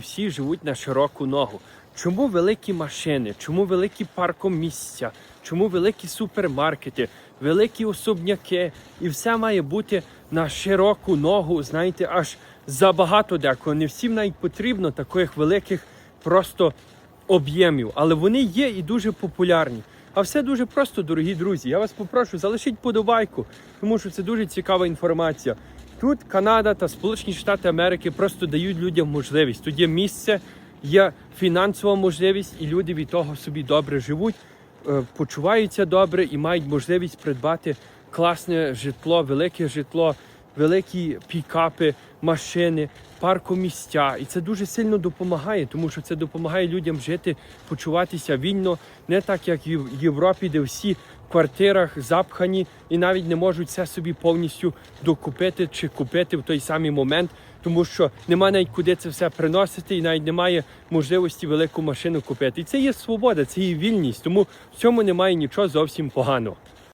Всі живуть на широку ногу. Чому великі машини? Чому великі паркомісця? Чому великі супермаркети, великі особняки? І все має бути на широку ногу, знаєте, аж забагато декого. Не всім навіть потрібно таких великих просто об'ємів, але вони є і дуже популярні. А все дуже просто, дорогі друзі. Я вас попрошу, залишіть подобайку, тому що це дуже цікава інформація. Тут Канада та Сполучені Штати Америки просто дають людям можливість. Тут є місце, є фінансова можливість, і люди від того собі добре живуть, е, почуваються добре і мають можливість придбати класне житло, велике житло, великі пікапи, машини, паркомістя. І це дуже сильно допомагає, тому що це допомагає людям жити, почуватися вільно, не так як в Європі, де всі в квартирах запхані і навіть не можуть все собі повністю докупити чи купити в той самий момент, тому що немає навіть куди це все приносити, і навіть немає можливості велику машину купити. І це є свобода, це є вільність, тому в цьому немає нічого зовсім поганого.